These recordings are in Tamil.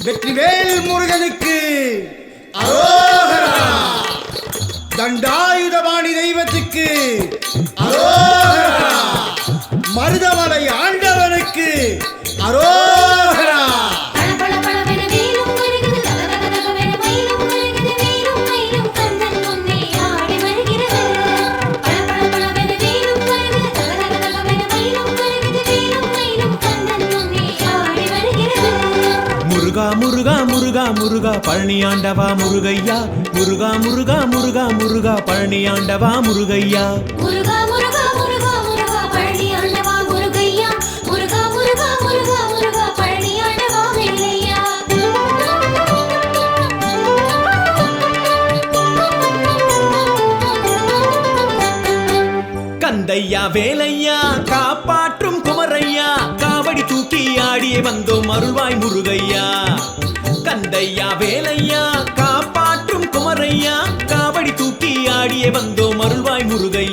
வெற்றிவேல் முருகனுக்கு தண்டாயுதபாணி தெய்வத்துக்கு மருதமலை ஆண்டவனுக்கு அரோ முருகா பழனியாண்டவா முருகையா? முருகா முருகா முருகா முருகா பழனியாண்டவா முருகையா? முருகா முருகா முருகா முருகா பழனியாண்டவா முருகையா? முருகா முருகா முருகா முருகா பழனியாண்டவா வெள்ளையா கந்தையா வேலையா காப்பாற்றும் குமரையா? காவடி தூக்கி ஆடியே வந்தோம் அருள்வாய் முருகையா? கந்தையா வேலையா காப்பாற்றும் குமரையா காவடி தூக்கி ஆடிய வந்தோம் அருள்வாய் முருகையா.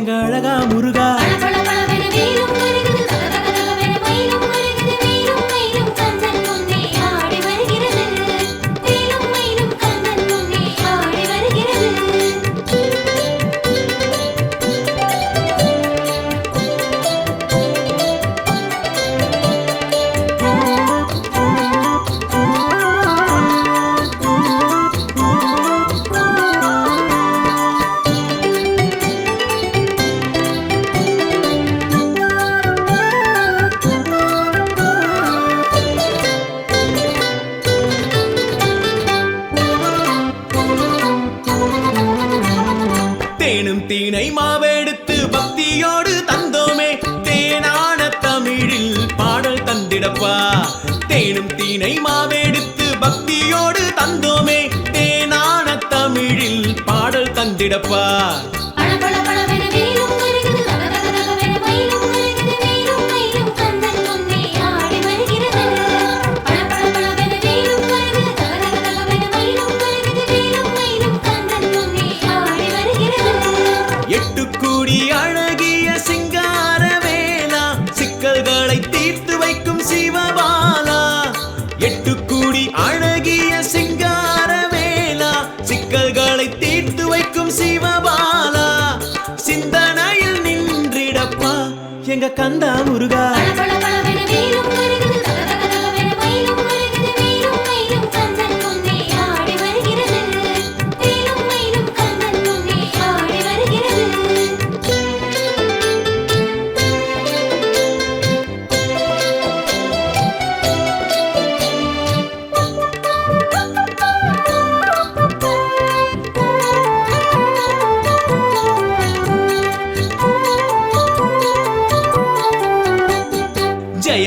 எங்க அழகா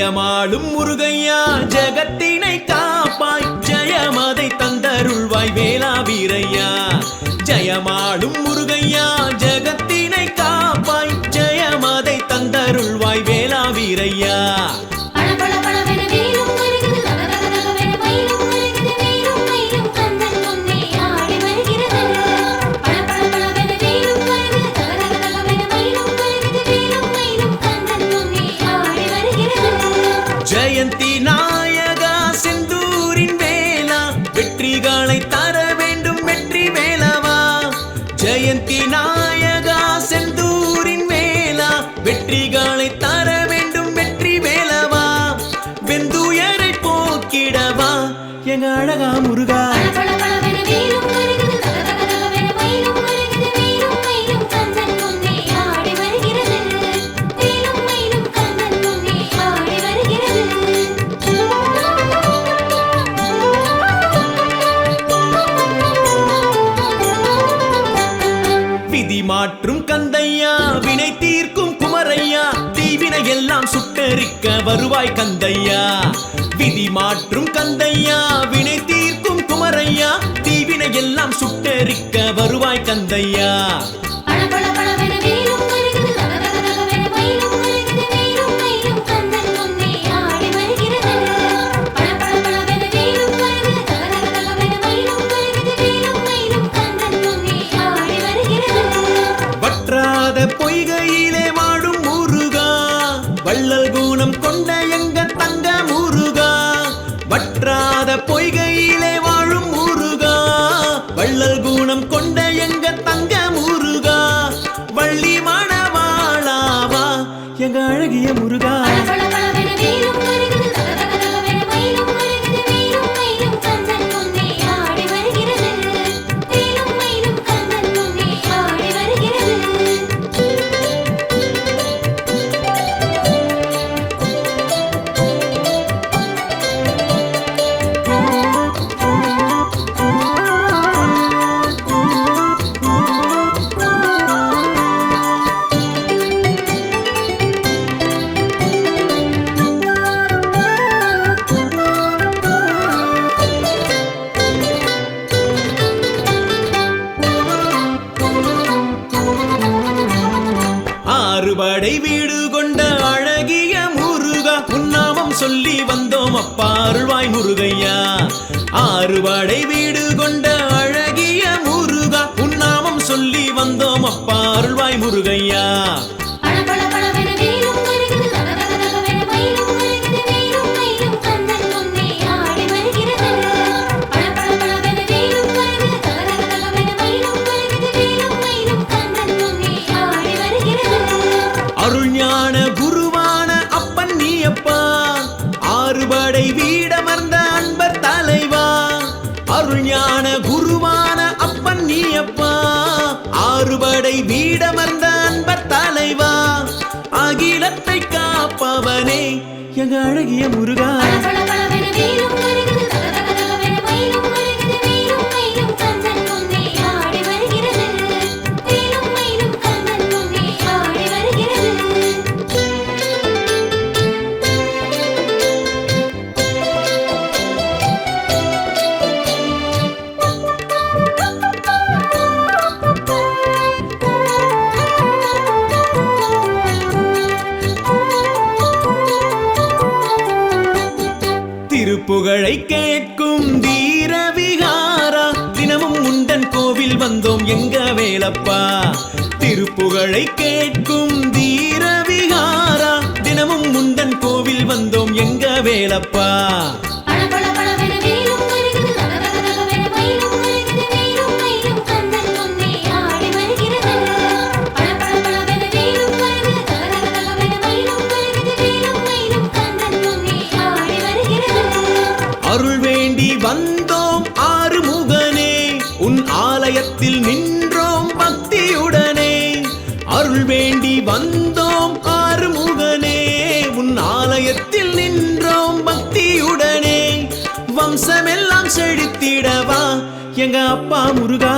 ஜெயமாளும் முருகையா ஜெகத்தினை காப்பாய். ஜெயமதை தந்தருள்வாய் வேளா வீரையா ஜெயமாளும் முருகையா ஜெகத்தின் என்றான் ஆறுபடை வீடு கொண்ட அழகிய முருகா உன்னாமம் சொல்லி வந்தோம் அப்பா அருள்வாய் முருகையா. ஆறுபடை வீடு கொண்ட அழகிய முருகா உன்னாமம் சொல்லி வந்தோம் அப்பா முருகையா. காப்பவனே எங்க அழகிய முருகா. புகழை கேட்கும் தீரவிகாரா? தினமும் முந்தன் கோவில் வந்தோம் எங்க வேலப்பா? அருள் வேண்டி வந்தோம் ஆறு முகனே உன் ஆலயத்தில் நின் செழித்திடவா எங்க அப்பா முருகா.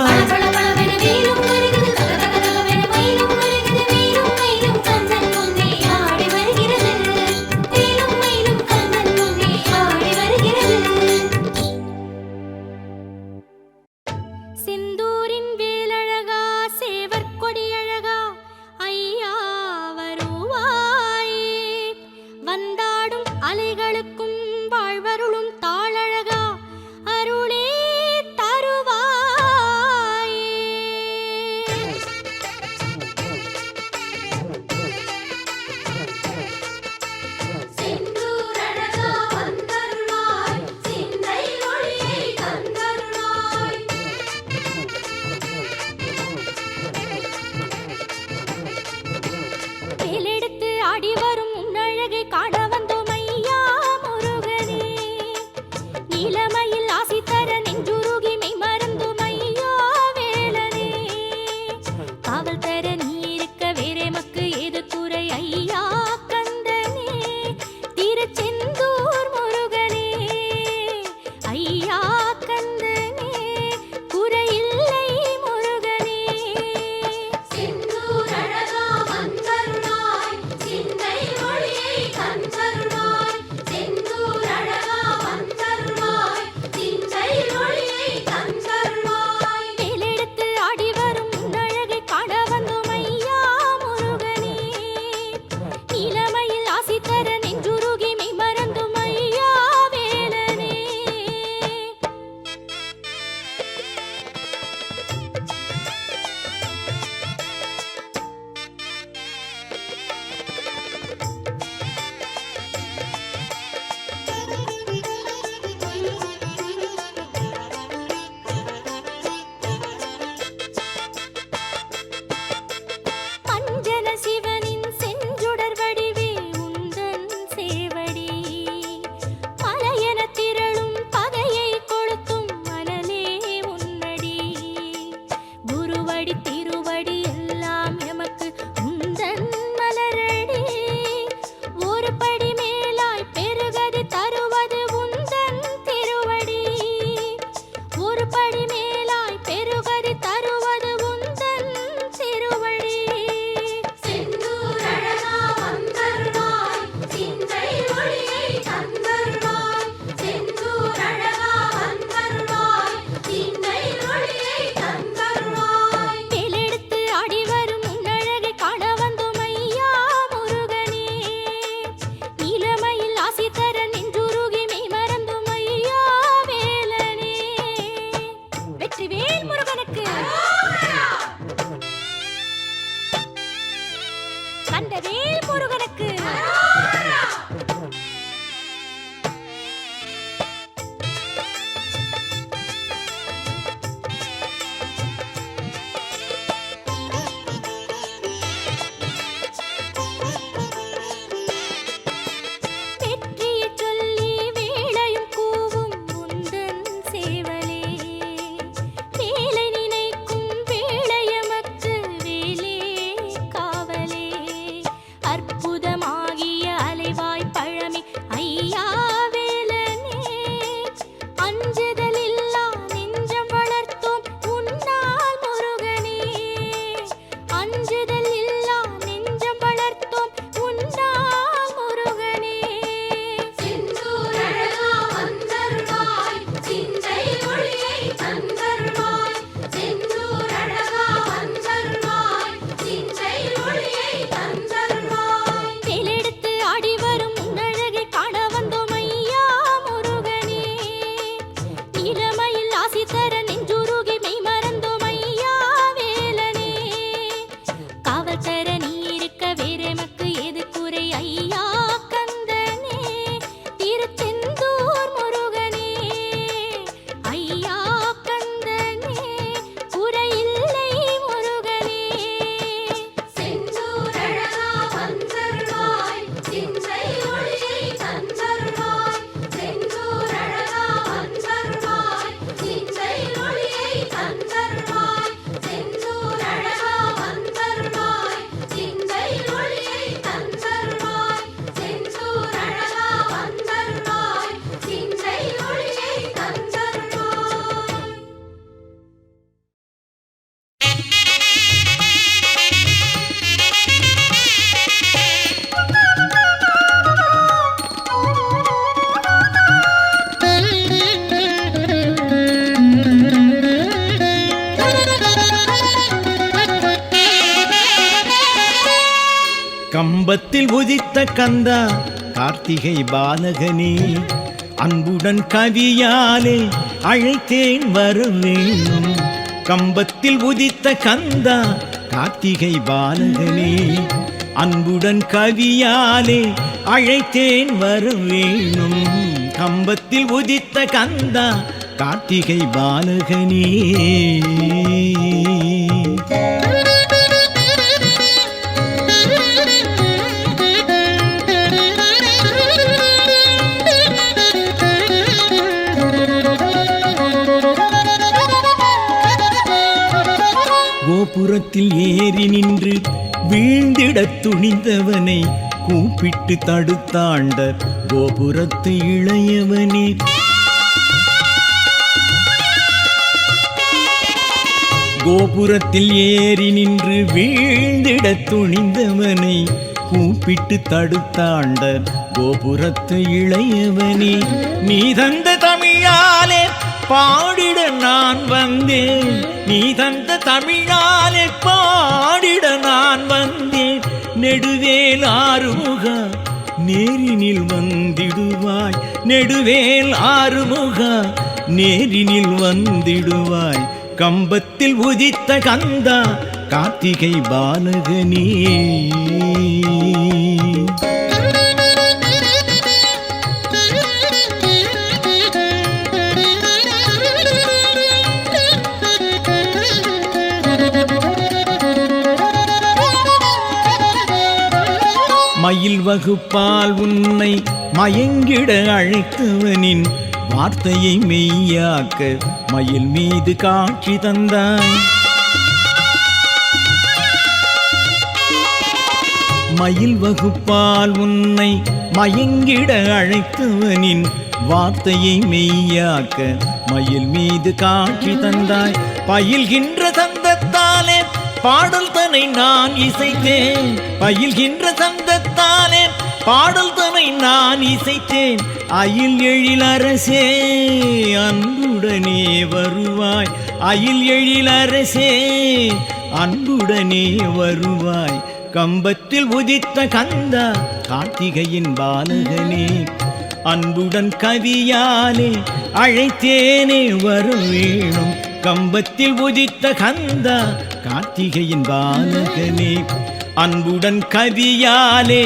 தெய்வத்தில் உதித்த கந்தா கார்த்திகை பாலகனே அன்புடன் கவியாலே அழைத்தேன் வர கம்பத்தில் உதித்த கந்தா கார்த்திகை பாலகனே அன்புடன் கவியாலே அழைத்தேன் வரவேணும் கம்பத்தில் உதித்த கந்தா கார்த்திகை பாலகனே. கோபுரத்தில் ஏறி நின்று வீழ்ந்திட துணிந்தவனை கூப்பிட்டு தடுத்தாண்ட கோபுரத்து இளையவனே. கோபுரத்தில் ஏறி நின்று வீழ்ந்திட துணிந்தவனை கூப்பிட்டு தடுத்தாண்ட கோபுரத்து இளையவனே. நீ தந்த பாடிட நான் வந்தேன். நீ தந்த தமிழாலே பாடிட நான் வந்தேன். நெடுவேல் ஆறுமுக நேரினில் வந்திடுவாய். நெடுவேல் ஆறுமுக நேரினில் வந்திடுவாய். கம்பத்தில் உதித்த கந்தா கார்த்திகை பாலகனே. மயில் வகுப்பால் உன்னை மயங்கிட அழைத்தவனின் வார்த்தையை மெய்யாக்க மயில் மீது காட்சி தந்தாய் மயில் வகுப்பால் உன்னை மயங்கிட அழைத்தவனின் வார்த்தையை மெய்யாக்க மயில் மீது காட்சி தந்தாய். பயில்கின்ற தந்தத்தாலே பாடல் தனை நான் இசைத்தேன். பயில்கின்ற சந்தத்தாலே பாடல் தனை நான் இசைத்தேன். அயில் எழிலரசே அன்புடனே வருவாய். அயில் எழிலரசே அன்புடனே வருவாய். கம்பத்தில் உதித்த கந்தா கார்த்திகையின் பாலகனே. அன்புடன் கவியாலே அழைத்தேனே வர வேணும். கம்பத்தில் உதித்த கந்தா கார்த்திகையின் பாலகனே அன்புடன் கவியாலே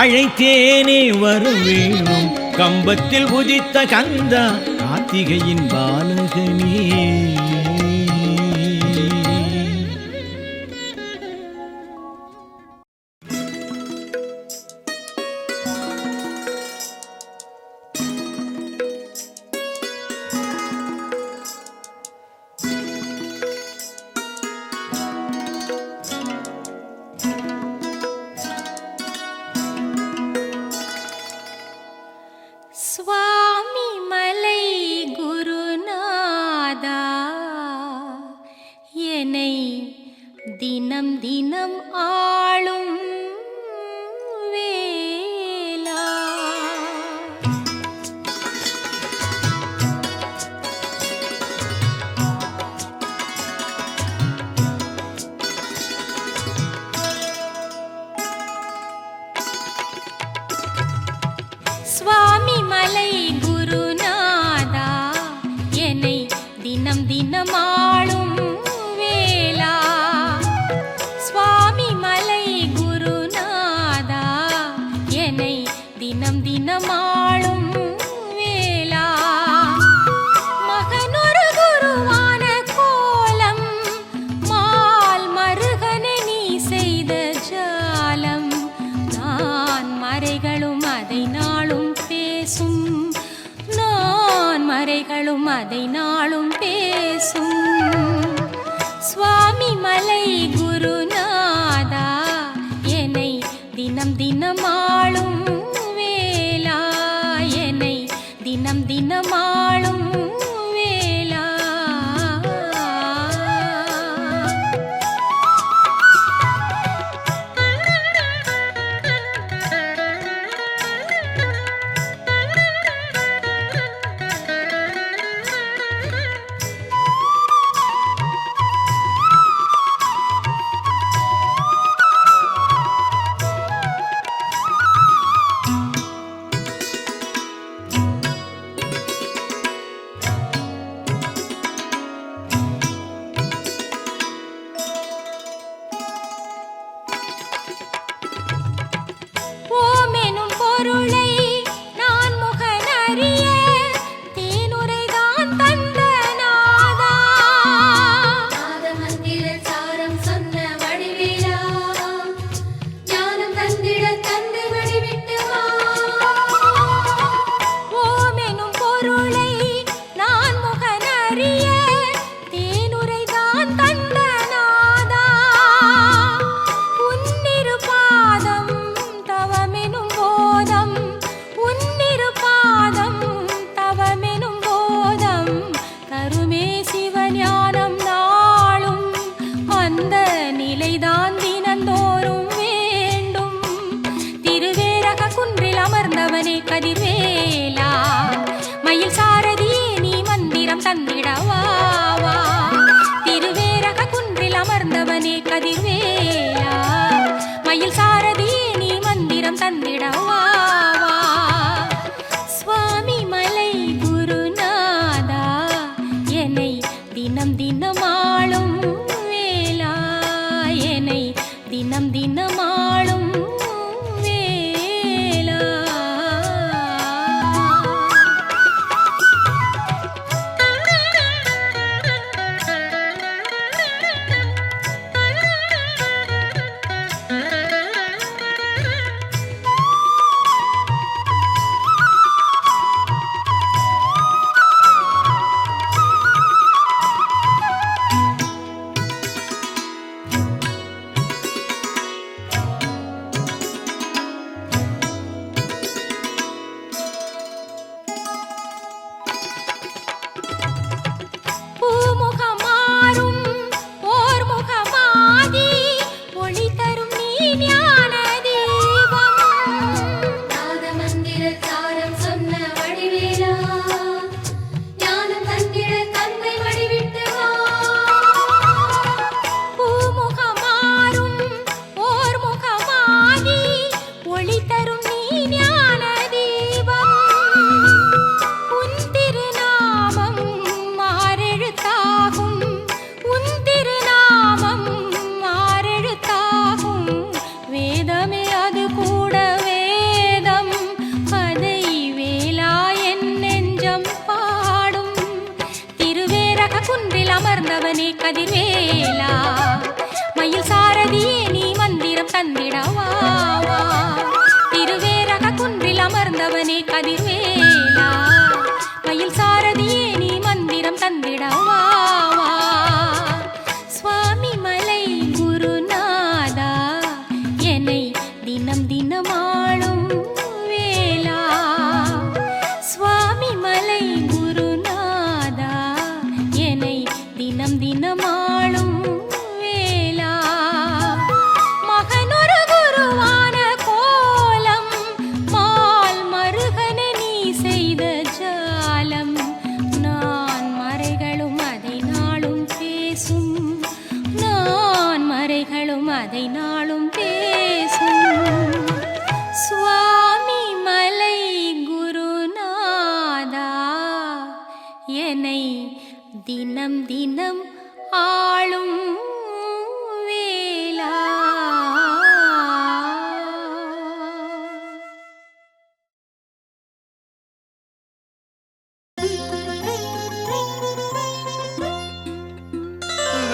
அழைத்தேனே வரவேணும் கம்பத்தில் உதித்த கந்தா கார்த்திகையின் பாலகனே. தினம் தினமாளும் வேலா என்னை தினம் தினமா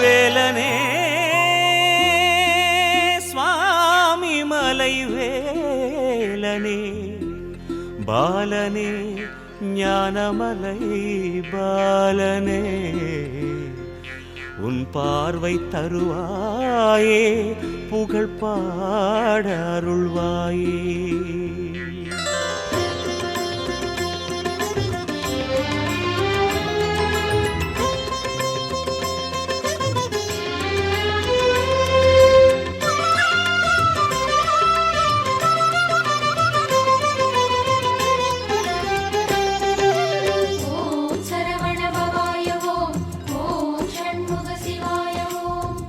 வேலனே சுவாமி மலை வேலனே பாலனே ஞானமலை பாலனே. உன் பார்வை தருவாயே புகழ் பாட அருள்வாயே.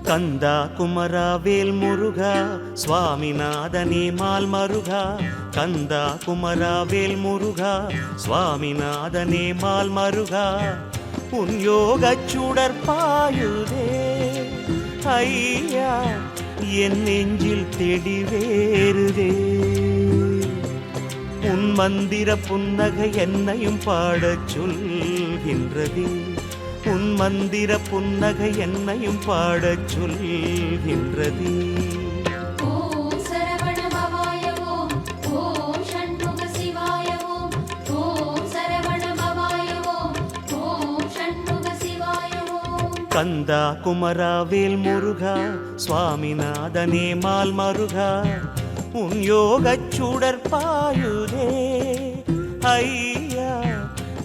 கந்தா குமரா வேல் முருகா சுவாமிநாதனே மால் மருகா கந்தா குமரா வேல் முருகா சுவாமிநாதனே மால் மருகா உன் யோகச்சுடர் பாயுதே ஐயா என் நெஞ்சில் தெடிவேறுதே உன் மந்திர புன்னகை என்னையும் பாடச் சொல்கின்றதே. பவாய ஓம் ஓம் ஷண்முக சிவாய ஓம் கந்தா குமரா வேல் முருகா சுவாமிநாதனே மால் மருகா உன் யோகச் சுடர் பாயுதே ஐயா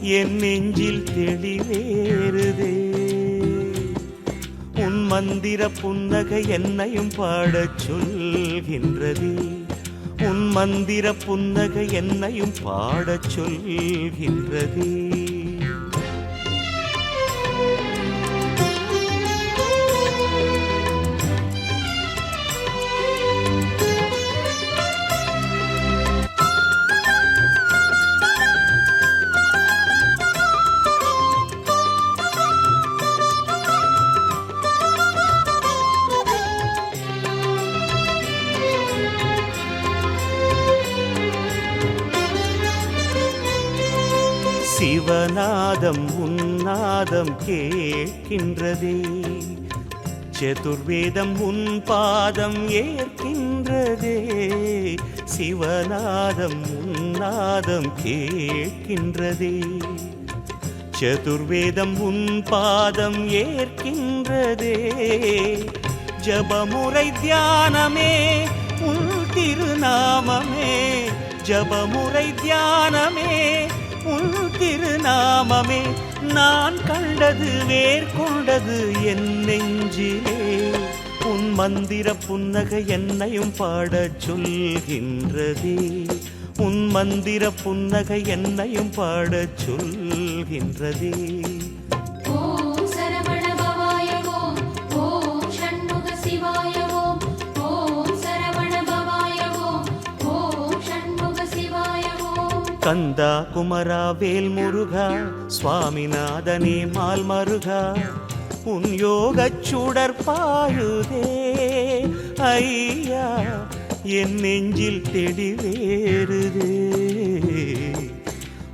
என் நெஞ்சில் தெளிவேறுதே உன் மந்திர புன்னகை என்னையும் பாடச் சொல்கின்றதே. உன் மந்திர புன்னகை என்னையும் பாடச் சொல்கின்றதே. உன்னாதம் கேட்கின்றதே. சதுர்வேதம் உன் பாதம் ஏற்கின்றதே. சிவநாதம் உன்னாதம் கேட்கின்றதே. சதுர்வேதம் உன் பாதம் ஏற்கின்றதே. ஜபமுறை தியானமே உன் திருநாமமே. ஜபமுறை தியானமே உன் திருநாமமே. நான் கண்டது வேர்கொண்டது என் நெஞ்சிலே. உன் மந்திர புன்னகை என்னையும் பாடச் சொல்கின்றதே. உன் மந்திர புன்னகை என்னையும் பாடச் சொல்கின்றதே. கந்தா குமரா வேல் முருகா சுவாமிநாதனே மால் மருகா உன் யோகச் சுடற்பாயுதே ஐயா என் நெஞ்சில் தெடிவேறுதே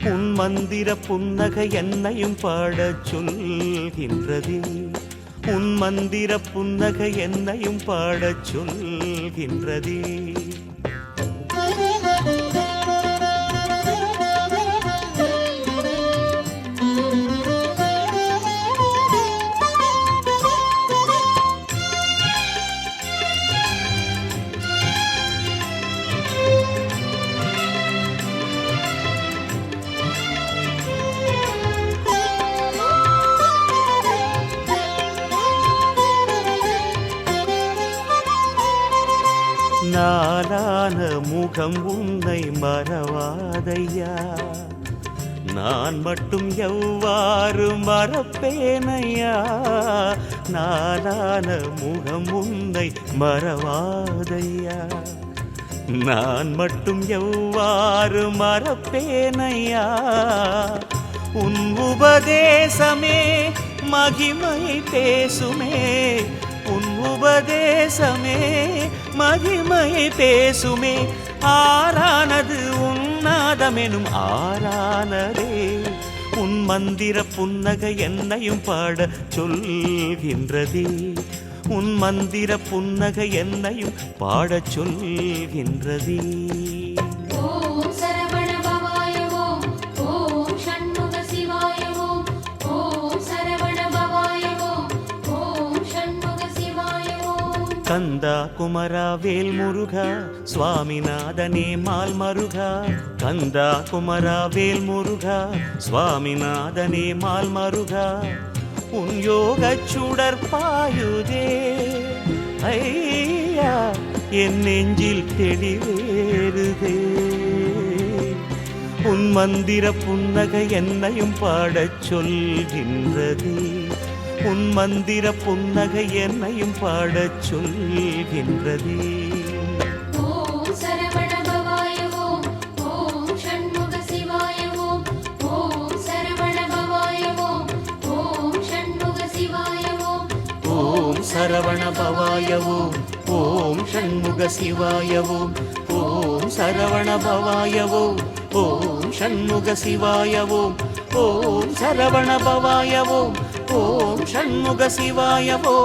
உன் மந்திர புன்னகை என்னையும் பாடச் சொல்கின்றதே. உன் மந்திர புன்னகை என்னையும் பாடச் சொல்கின்றதே. மறவாதையா? நான் மட்டும் எவ்வாறு மறப்பேனையா? நாளான முகம் உன்னை மறவாதையா? நான் மட்டும் எவ்வாறு மறப்பேனையா? உன் உபதேசமே மகிமை பேசுமே. உன் உபதேசமே மகிமை பேசுமே. ஆரானது உன்னாதமெனும் ஆரானதே உன் மந்திர புன்னகை என்னையும் பாட சொல்கின்றதே. உன் மந்திர புன்னகை என்னையும் பாடச் சொல்கின்றதே. கந்தா குமரா வேல் முருகா சுவாமிநாதனே மால் மருகா கந்தா குமரா வேல் முருகா சுவாமிநாதனே மால் மருகா உன் யோக சுடர் பாயுதே ஐயா என் நெஞ்சில் தெளிவேறுதே. உன் மந்திர புன்னகை என்னையும் பாடச் சொல்கின்றதே. உன் மந்திர புன்னகை என்னையும் பாடச் சொல்கின்றதே. ஓம் சரவண பவாய ஓம் ஓம் ஷண்முக சிவாய ஓம் ஓம் சரவண பவாய ஓம் ஓம் ஷண்முக சிவாய ஓம் ஓம் சரவண பவாய ஓம் ॐ षण्मुगशिवायवो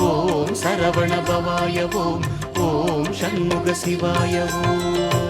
ॐ ॐ सरवणभवाय ॐ ॐ षण्मुखशिवाय ॐ।